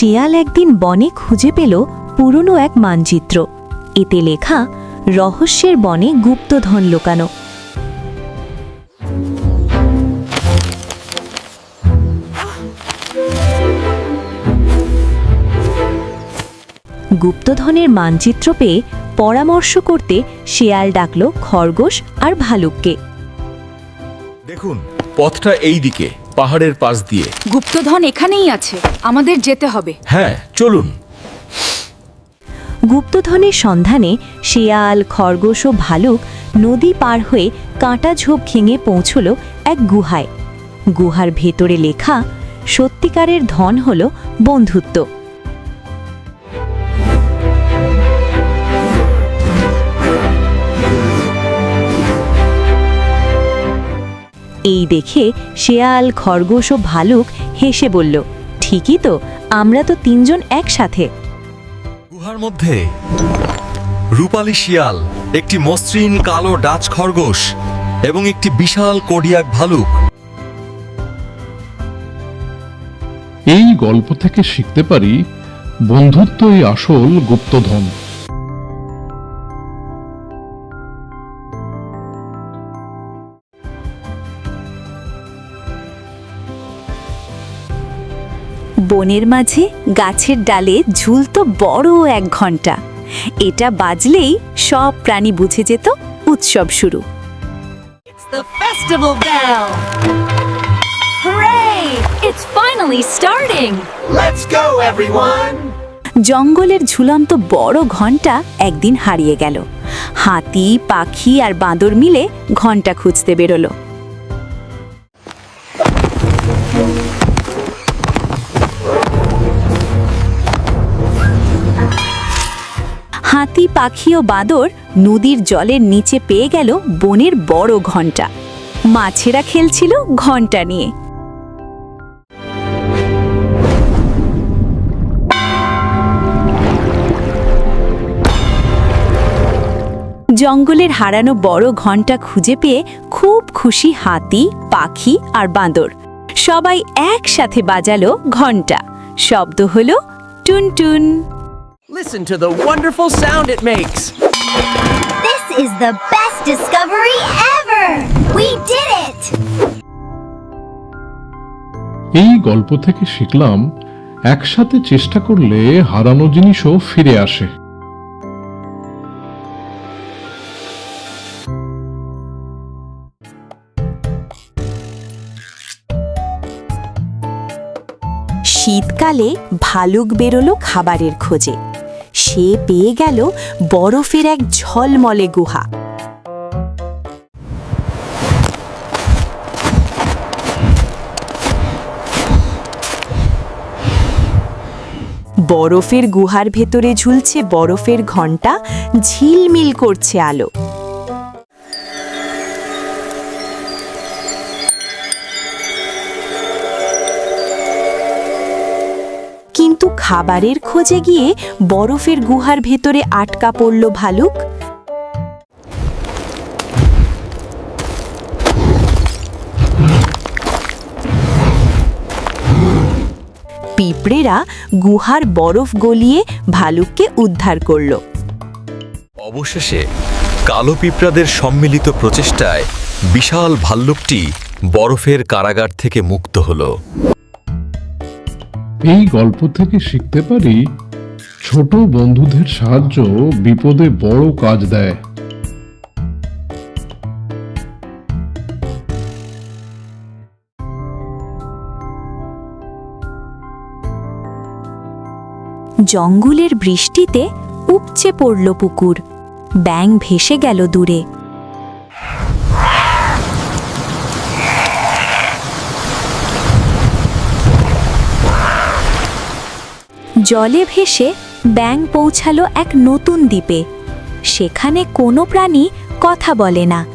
শেয়াল একদিন বনে খুঁজে পেল পুরনো এক মানচিত্র। এতে লেখা, রহস্যের বনে গুপ্তধন লোকানো। গুপ্তধনের মানচিত্র পেয়ে পরামর্শ করতে শেয়াল ডাকল খরগোশ আর ভালুককে। দেখুন, পথটা এই দিকে পাহাড়ের পাশ দিয়ে। গুপ্তধন এখানেই আছে আমাদের যেতে হবে। হ্যাঁ চলুন। গুপ্তধনের সন্ধানে শেয়াল খরগোশ ও ভালুক নদী পার হয়ে কাঁটা ঝোপ ঘেঙে পৌঁছল এক গুহায়। গুহার ভেতরে লেখা সত্যিকারের ধন হল বন্ধুত্ব। এই দেখে শেয়াল খরগোশ ও ভালুক হেসে বলল ঠিকই তো আমরা তো তিনজন একসাথে। গুহার মধ্যে। রূপালী শিয়াল একটি মসৃণ কালো ডাচ খরগোশ এবং একটি বিশাল কোডিয়াক ভালুক। এই গল্প থেকে শিখতে পারি বন্ধুত্বই আসল গুপ্তধন। বনের মাঝে গাছের ডালে ঝুলতো বড় এক ঘণ্টা এটা বাজলেই সব প্রাণী বুঝে যেত উৎসব শুরু the festival bell! Hooray! It's finally starting! Let's go, everyone! জঙ্গলের ঝুলন্ত বড় ঘণ্টা একদিন হারিয়ে গেল হাতি পাখি আর বাঁদর মিলে ঘণ্টা খুঁজতে বেরোলো হাতি, পাখি ও বাঁদর নদীর জলের নিচে পেয়ে গেল বনের বড় ঘণ্টা মাছেরা খেলছিল ঘণ্টা নিয়ে। জঙ্গলের হারানো বড় ঘণ্টা খুঁজে পেয়ে খুব খুশি হাতি, পাখি আর বাঁদর। সবাই একসাথে বাজালো ঘণ্টা শব্দ হলো টুনটুন। Listen to the wonderful sound it makes! This is the best discovery ever! We did it! এই গল্প থেকে শিখলাম একসাথে চেষ্টা করলে হারানো জিনিসও ফিরে আসে শীতকালে ভালুক বেরোলো খাবারের খোঁজে সে পেয়ে গেল বরফের এক ঝলমলে গুহা। বরফের গুহার ভেতরে ঝুলছে বরফের ঘণ্টা ঝিলমিল করছে আলো। খাবারের খোঁজে গিয়ে বরফের গুহার ভেতরে আটকা পড়ল ভালুক। পিঁপড়েরা গুহার বরফ গলিয়ে ভালুককে উদ্ধার করল। অবশেষে কালো পিঁপড়াদের সম্মিলিত প্রচেষ্টায় বিশাল ভাল্লুকটি বরফের কারাগার থেকে মুক্ত হলো। এই গল্প থেকে শিখতে পারি, ছোট বন্ধুদের সাহায্য বিপদে বড় কাজ দেয়। জঙ্গলের বৃষ্টিতে উপচে পড়ল পুকুর। ব্যাং ভেসে গেল দূরে। জলে ভেসে ব্যাং পৌঁছালো এক নতুন দ্বীপে। সেখানে কোনো প্রাণী কথা বলে না।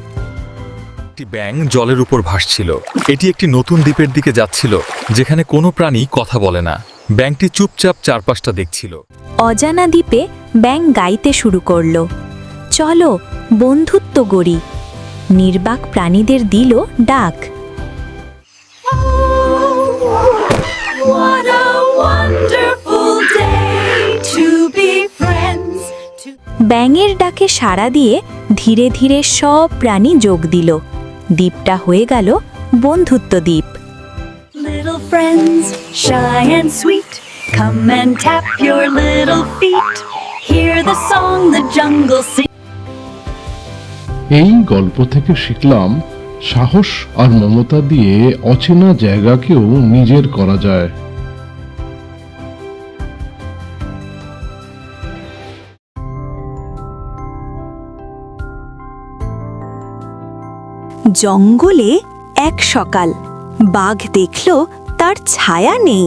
একটি ব্যাং জলের উপর ভাসছিল। এটি একটি নতুন দ্বীপের দিকে যাচ্ছিল যেখানে কোনো প্রাণী কথা বলে না। ব্যাংকটি চুপচাপ চারপাশটা দেখছিল। অজানা দ্বীপে ব্যাং গাইতে শুরু করল। চলো বন্ধুত্ব গড়ি নির্বাক প্রাণীদের দিল ডাক। ব্যাঙের ডাকে সাড়া দিয়ে ধীরে ধীরে সব প্রাণী যোগ দিল দ্বীপটা হয়ে গেল বন্ধুত্ব দ্বীপ Little friends, shy and sweet, come and tap your little feet. Hear the song the jungle sings. এই গল্প থেকে শিখলাম সাহস আর মমতা দিয়ে অচেনা জায়গাকেও নিজের করা যায় জঙ্গলে এক সকাল বাঘ দেখল তার ছায়া নেই।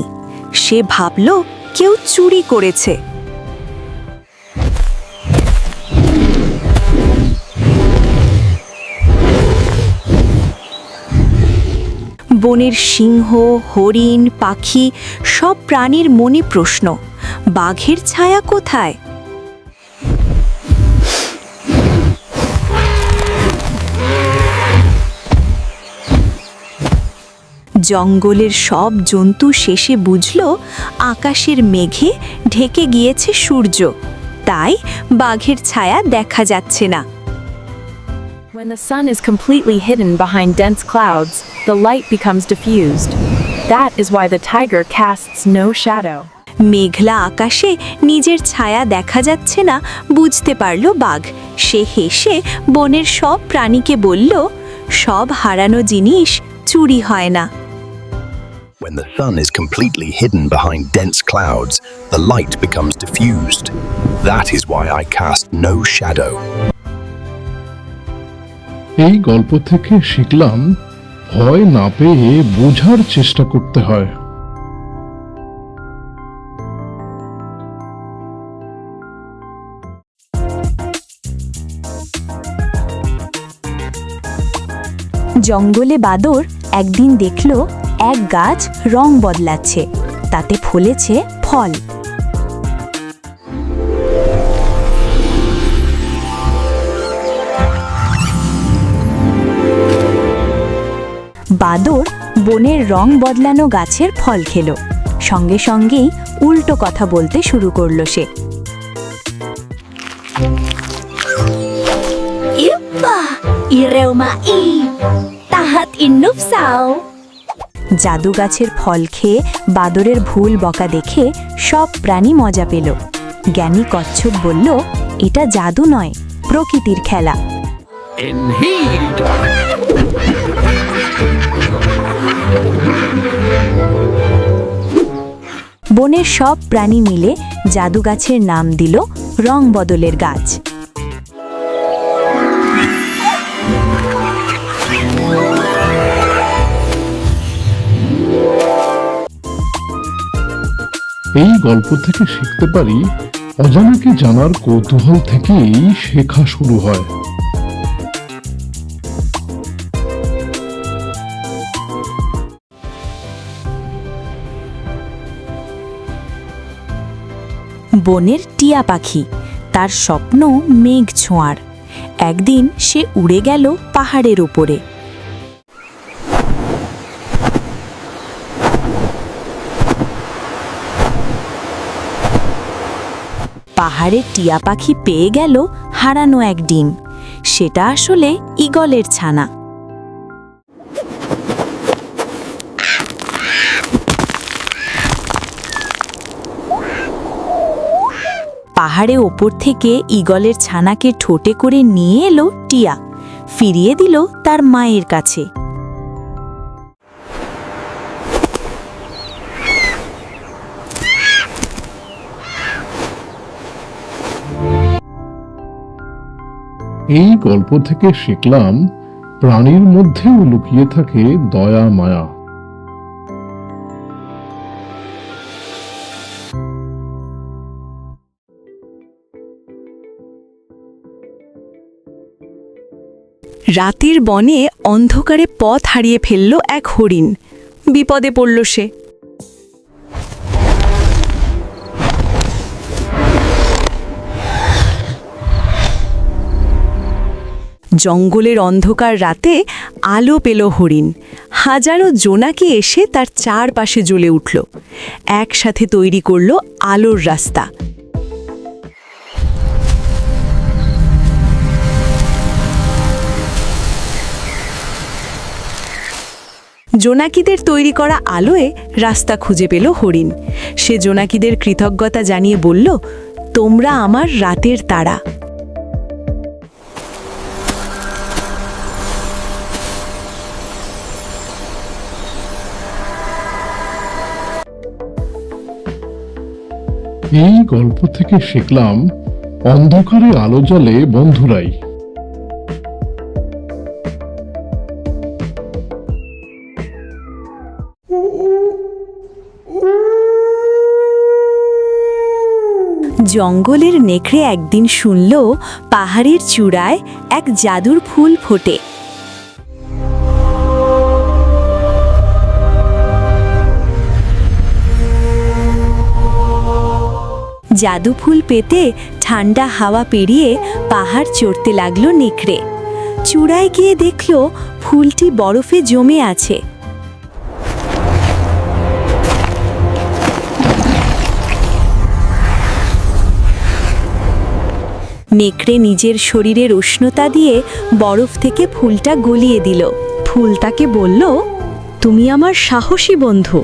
সে ভাবল, কেউ চুরি করেছে। বনের সিংহ, হরিণ, পাখি সব প্রাণীর মনে প্রশ্ন, বাঘের ছায়া কোথায়? জঙ্গলের সব জন্তু শেষে বুঝল আকাশের মেঘে ঢেকে গিয়েছে সূর্য তাই বাঘের ছায়া দেখা যাচ্ছে না When the sun is completely hidden behind dense clouds, the light becomes diffused. That is why the tiger casts no shadow. মেঘলা আকাশে নিজের ছায়া দেখা যাচ্ছে না বুঝতে পারল বাঘ সে হেসে বনের সব প্রাণীকে বলল সব হারানো জিনিস চুরি হয় না When the sun is completely hidden behind dense clouds, the light becomes diffused. That is why I cast no shadow. এই গল্প থেকে শিখলাম ভয় না পেয়ে বোঝার চেষ্টা করতে হয় জঙ্গলে বাদর একদিন দেখল এক গাছ রং বদলাচ্ছে তাতে ফলেছে ফল। বাদর বনের রং বদলানো গাছের ফল খেল। সঙ্গে সঙ্গেই উল্টো কথা বলতে শুরু করল সে। Iba, ireuma i, tahat. জাদু গাছের ফল খেয়ে বাদরের ভুল বকা দেখে সব প্রাণী মজা পেল। জ্ঞানী কচ্ছপ বলল এটা জাদু নয় প্রকৃতির খেলা। বনের সব প্রাণী মিলে জাদু গাছের নাম দিল রং বদলের গাছ। এই গল্প থেকে শিখতে পারি অজানাকে জানার কৌতূহল থেকেই শেখা শুরু হয়। বনের টিয়া পাখি, তার স্বপ্ন মেঘ ছোঁয়ার একদিন সে উড়ে গেল পাহাড়ের উপরে। পাহাড়ে টিয়া পাখি পেয়ে গেল হারানো এক ডিম। সেটা আসলে ইগলের ছানা। পাহাড়ে ওপর থেকে ইগলের ছানাকে ঠোঁটে করে নিয়ে এলো টিয়া। ফিরিয়ে দিল তার মায়ের কাছে। এই গল্প থেকে শিখলাম, প্রাণীর মধ্যেও লুকিয়ে থাকে দয়া, মায়া। রাতের বনে অন্ধকারে পথ হারিয়ে ফেলল এক হরিণ। বিপদে পড়ল সে। জঙ্গলের অন্ধকার রাতে আলো পেল হরিণ। হাজারো জোনাকি এসে তার চারপাশে জ্বলে উঠল। একসাথে তৈরি করল আলোর রাস্তা। জোনাকিদের তৈরি করা আলোয় রাস্তা খুঁজে পেল হরিণ। সে জোনাকিদের কৃতজ্ঞতা জানিয়ে বলল, তোমরা আমার রাতের তারা। এই গল্প থেকে শিখলাম, অন্ধকারে আলো জ্বলে বন্ধুরাই। জঙ্গলের নেকড়ে একদিন শুনল পাহাড়ের চূড়ায় এক জাদুর ফুল ফোটে। জাদু ফুল পেতে ঠান্ডা হাওয়া পেরিয়ে পাহাড় চড়তে লাগল নেকড়ে। চূড়ায় গিয়ে দেখল ফুলটি বরফে জমে আছে। নেকড়ে নিজের শরীরের উষ্ণতা দিয়ে বরফ থেকে ফুলটা গলিয়ে দিল। ফুল তাকে বলল, তুমি আমার সাহসী বন্ধু।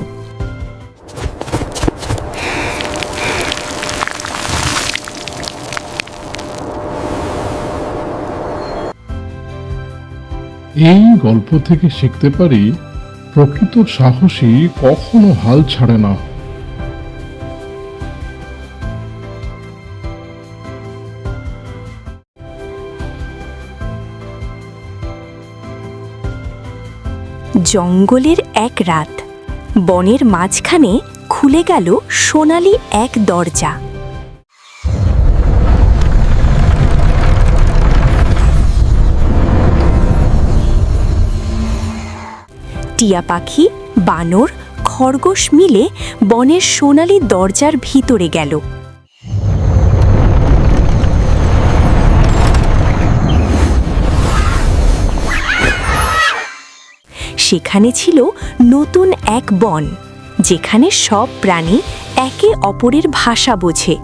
এই গল্প থেকে শিখতে পারি, প্রকৃত সাহসী কখনো হাল ছাড়ে না। জঙ্গলের এক রাত, বনের মাঝখানে খুলে গেল সোনালি এক দরজা। টিয়া পাখি, বানর, খরগোশ মিলে বনের সোনালি দরজার ভিতরে গেল। সেখানে ছিল নতুন এক বন, যেখানে সব প্রাণী একে অপরের ভাষা বোঝে।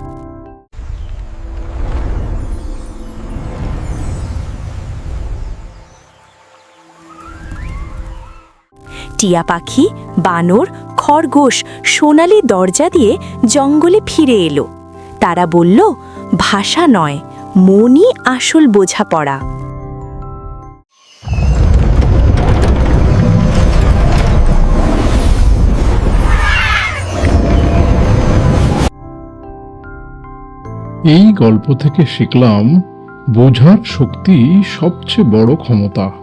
টিয়া পাখি, বানর, খরগোশ সোনালি দরজা দিয়ে জঙ্গলে ফিরে এলো। তারা বলল, ভাষা নয়, মনই আসল বোঝাপড়া। এই গল্প থেকে শিখলাম, বোঝার শক্তি সবচেয়ে বড় ক্ষমতা।